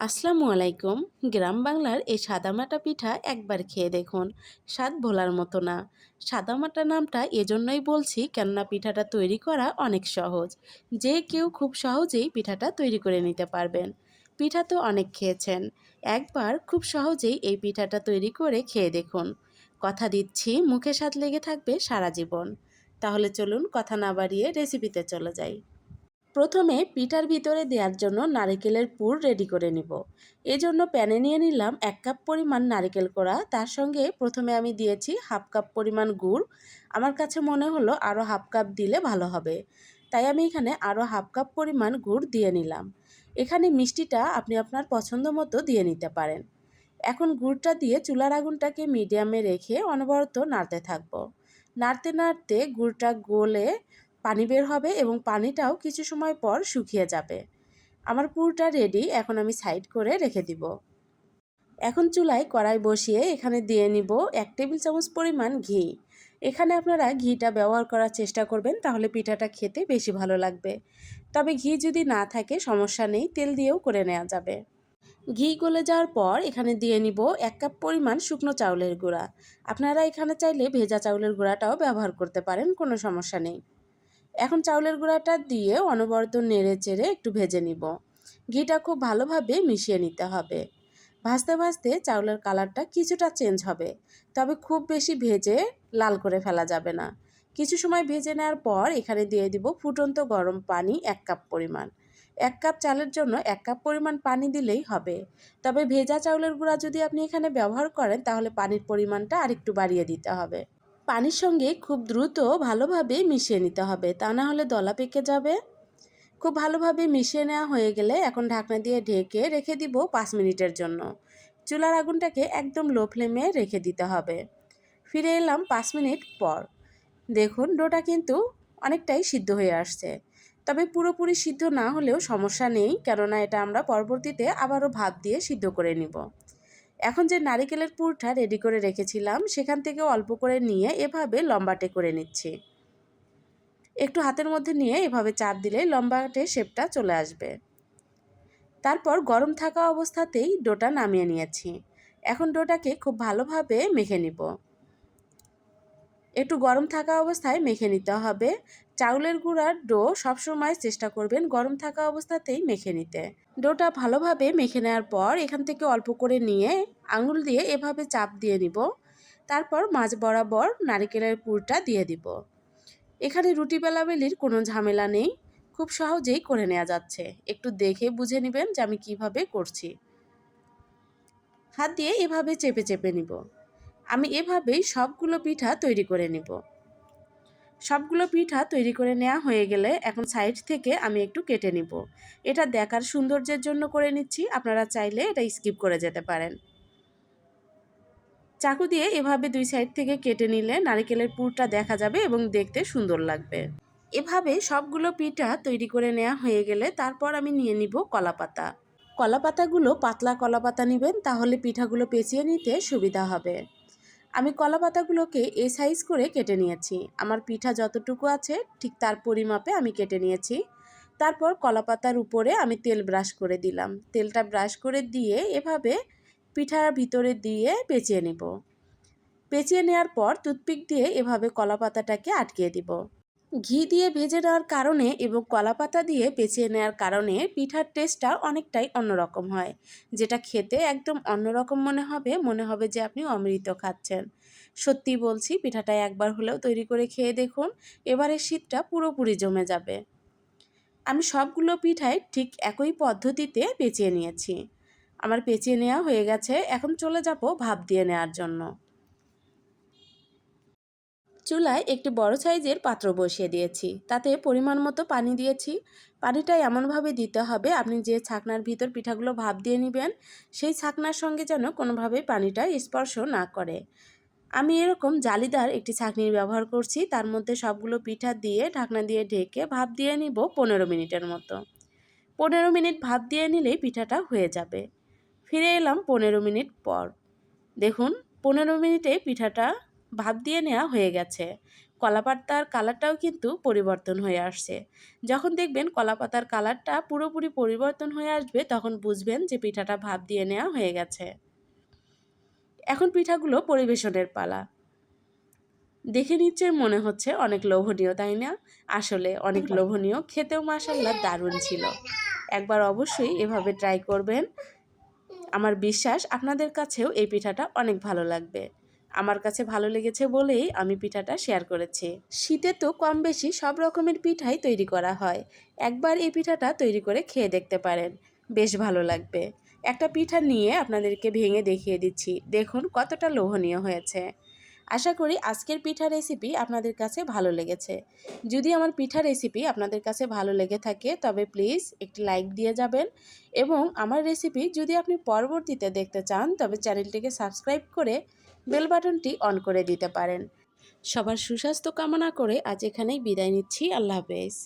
আসসালামু আলাইকুম। গ্রাম বাংলার এই সাদামাটা পিঠা একবার খেয়ে দেখুন। স্বাদ ভোলার মতো না। সাদামাটা নামটা এজন্যই বলছি কেননা পিঠাটা তৈরি করা অনেক সহজ। যে কেউ খুব সহজেই পিঠাটা তৈরি করে নিতে পারবেন। পিঠা তো অনেক খেয়েছেন। একবার খুব সহজেই এই পিঠাটা তৈরি করে খেয়ে দেখুন। কথা দিচ্ছি, মুখে স্বাদ লেগে থাকবে সারা জীবন। তাহলে চলুন কথা না বাড়িয়ে রেসিপিতে চলে যাই। প্রথমে পিঠার ভিতরে দেওয়ার জন্য নারিকেলের পুর রেডি করে নিব। এজন্য প্যানে নিয়ে নিলাম এক কাপ পরিমাণ নারিকেল কোড়া। তার সঙ্গে প্রথমে আমি দিয়েছি হাফ কাপ পরিমাণ গুড়। আমার কাছে মনে হলো আরও হাফ কাপ দিলে ভালো হবে। তাই আমি এখানে আরও হাফ কাপ পরিমাণ গুড় দিয়ে নিলাম। এখানে মিষ্টিটা আপনি আপনার পছন্দ মতো দিয়ে নিতে পারেন। এখন গুড়টা দিয়ে চুলার আগুনটাকে মিডিয়ামে রেখে অনবরত নাড়তে থাকব। নাড়তে নাড়তে গুড়টা গলে পানি বের হবে এবং পানিটাও কিছু সময় পর শুকিয়ে যাবে। আমার পুরটা রেডি এখন আমি সাইড করে রেখে দিব। এখন চুলায় কড়াই বসিয়ে এখানে দিয়ে নিব এক টেবিল চামচ পরিমাণ ঘি। এখানে আপনারা ঘিটা ব্যবহার করার চেষ্টা করবেন, তাহলে পিঠাটা খেতে বেশি ভালো লাগবে। তবে ঘি যদি না থাকে, সমস্যা নেই, তেল দিয়েও করে নেওয়া যাবে। ঘি গলে যাওয়ার পর এখানে দিয়ে নিব এক কাপ পরিমাণ শুকনো চাউলের গুঁড়া। আপনারা এখানে চাইলে ভেজা চাউলের গুঁড়াটাও ব্যবহার করতে পারেন, কোনো সমস্যা নেই। এখন চাউলের গুঁড়াটা দিয়ে অনবরত নেড়ে চেড়ে একটু ভেজে নিব। ঘিটা খুব ভালোভাবে মিশিয়ে নিতে হবে। ভাজতে ভাজতে চাউলের কালারটা কিছুটা চেঞ্জ হবে, তবে খুব বেশি ভেজে লাল করে ফেলা যাবে না। কিছু সময় ভেজে নেওয়ার পর এখানে দিয়ে দিব ফুটন্ত গরম পানি এক কাপ পরিমাণ। এক কাপ চালের জন্য এক কাপ পরিমাণ পানি দিলেই হবে। তবে ভেজা চাউলের গুঁড়া যদি আপনি এখানে ব্যবহার করেন, তাহলে পানির পরিমাণটা আরেকটু বাড়িয়ে দিতে হবে। পানির সঙ্গে খুব দ্রুত ভালোভাবে মিশিয়ে নিতে হবে। তা না হলে দলা পেকে যাবে। খুব ভালোভাবে মিশিয়ে নেওয়া হয়ে গেলে এখন ঢাকনা দিয়ে ঢেকে রেখে দিব পাঁচ মিনিটের জন্য। চুলার আগুনটাকে একদম লো ফ্লেমে রেখে দিতে হবে। ফিরে এলাম পাঁচ মিনিট পর। দেখুন, ডোটা কিন্তু অনেকটাই সিদ্ধ হয়ে আসছে। তবে পুরোপুরি সিদ্ধ না হলেও সমস্যা নেই, কেননা এটা আমরা পরবর্তীতে আবারও ভাত দিয়ে সিদ্ধ করে নিব। এখন যে নারিকেলের পুরটা রেডি করে রেখেছিলাম, সেখান থেকে অল্প করে নিয়ে এভাবে লম্বাটে করে নিচ্ছি। একটু হাতের মধ্যে নিয়ে এভাবে চাপ দিলে লম্বাটে শেপটা চলে আসবে। তারপর গরম থাকা অবস্থাতেই ডোটা নামিয়ে নিয়েছি। এখন ডোটাকে খুব ভালোভাবে মেখে নিব। একটু গরম থাকা অবস্থায় মেখে নিতে হবে। চাউলের গুঁড়ার ডো সবসময় চেষ্টা করবেন গরম থাকা অবস্থাতেই মেখে নিতে। ডোটা ভালোভাবে মেখে নেওয়ার পর এখান থেকে অল্প করে নিয়ে আঙুল দিয়ে এভাবে চাপ দিয়ে নিব। তারপর মাছ বরাবর নারিকেলের পুরটা দিয়ে দিব। এখানে রুটি বেলাবেলির কোনো ঝামেলা নেই। খুব সহজেই করে নেওয়া যাচ্ছে। একটু দেখে বুঝে নেবেন যে আমি কীভাবে করছি। হাত দিয়ে এভাবে চেপে চেপে নিব। আমি এভাবেই সবগুলো পিঠা তৈরি করে নিব। সবগুলো পিঠা তৈরি করে নেওয়া হয়ে গেলে এখন সাইড থেকে আমি একটু কেটে নিব। এটা দেখার সৌন্দর্যের জন্য করে নিচ্ছি, আপনারা চাইলে এটা স্কিপ করে যেতে পারেন। চাকু দিয়ে এভাবে দুই সাইড থেকে কেটে নিলে নারিকেলের পুরটা দেখা যাবে এবং দেখতে সুন্দর লাগবে। এভাবে সবগুলো পিঠা তৈরি করে নেওয়া হয়ে গেলে তারপর আমি নিয়ে নিব কলা পাতা। কলা পাতাগুলো পাতলা কলা পাতা নেবেন, তাহলে পিঠাগুলো পেঁচিয়ে নিতে সুবিধা হবে। আমি কলা পাতাগুলোকে এ সাইজ করে কেটে নিয়েছি। আমার পিঠা যতটুকু আছে, ঠিক তার পরিমাপে আমি কেটে নিয়েছি। তারপর কলা পাতার উপরে আমি তেল ব্রাশ করে দিলাম। তেলটা ব্রাশ করে দিয়ে এভাবে পিঠার ভিতরে দিয়ে পেঁচিয়ে নেব। পেঁচিয়ে নেওয়ার পর টুথপিক দিয়ে এভাবে কলা পাতাটাকে আটকিয়ে দিব। ঘি দিয়ে ভেজে নেওয়ার কারণে এবং কলা পাতা দিয়ে পেঁচিয়ে নেওয়ার কারণে পিঠার টেস্টটা অনেকটাই অন্যরকম হয়, যেটা খেতে একদম অন্যরকম মনে হবে মনে হবে যে আপনি অমৃত খাচ্ছেন। সত্যি বলছি, পিঠাটা একবার হলেও তৈরি করে খেয়ে দেখুন, এবারের শীতটা পুরোপুরি জমে যাবে। আমি সবগুলো পিঠাই ঠিক একই পদ্ধতিতে পেঁচিয়ে নিয়েছি। আমার পেঁচিয়ে নেওয়া হয়ে গেছে, এখন চলে যাব ভাপ দিয়ে নেওয়ার জন্য। চুলায় একটি বড় সাইজের পাত্র বসিয়ে দিয়েছি। তাতে পরিমাণ মতো পানি দিয়েছি। পানিটা এমনভাবে দিতে হবে, আপনি যে ছাকনার ভিতর পিঠাগুলো ভাপ দিয়ে নেবেন, সেই ছাকনার সঙ্গে যেন কোনোভাবে পানিটা স্পর্শ না করে। আমি এরকম জালিদার একটি ছাকনির ব্যবহার করছি, তার মধ্যে সবগুলো পিঠা দিয়ে, ঢাকনা দিয়ে ঢেকে ভাপ দিয়ে নিব পনেরো মিনিটের মতো। পনেরো মিনিট ভাপ দিয়ে নিলেই পিঠাটা হয়ে যাবে। ফিরে এলাম পনেরো মিনিট পর। দেখুন, পনেরো মিনিটে পিঠাটা ভাপ দিয়ে নেওয়া হয়ে গেছে। কলাপাতার কালারটাও কিন্তু পরিবর্তন হয়ে আসছে। যখন দেখবেন কলাপাতার কালারটা পুরোপুরি পরিবর্তন হয়ে আসবে তখন বুঝবেন যে পিঠাটা ভাব দিয়ে নেওয়া হয়ে গেছে। এখন পিঠাগুলো পরিবেশনের পালা। দেখে নিশ্চয়ই মনে হচ্ছে অনেক লোভনীয় তাই না? আসলে অনেক লোভনীয়। খেতেও মাসাল্লাহ দারুণ ছিল। একবার অবশ্যই এভাবে ট্রাই করবেন। আমার বিশ্বাস আপনাদের কাছেও এই পিঠাটা অনেক ভালো লাগবে। আমার কাছে ভালো লেগেছে বলেই আমি পিঠাটা শেয়ার করেছি। শীতে তো কম বেশি সব রকমের পিঠাই তৈরি করা হয়। একবার এই পিঠাটা তৈরি করে খেয়ে দেখতে পারেন। বেশ ভালো লাগবে। একটা পিঠা নিয়ে আপনাদেরকে ভেঙে দেখিয়ে দিচ্ছি। দেখুন কতটা লোভনীয় হয়েছে। আশা করি আজকের পিঠা রেসিপি আপনাদের কাছে ভালো লেগেছে। যদি আমার পিঠা রেসিপি আপনাদের কাছে ভালো লেগে থাকে, তবে প্লিজ একটি লাইক দিয়ে যাবেন এবং আমার রেসিপি যদি আপনি পরবর্তীতে দেখতে চান, তবে চ্যানেলটিকে সাবস্ক্রাইব করে বেল বাটনটি অন করে দিতে পারেন। সবার সুস্বাস্থ্য কামনা করে আজ এখানেই বিদায় নিচ্ছি। আল্লাহ হাফেজ।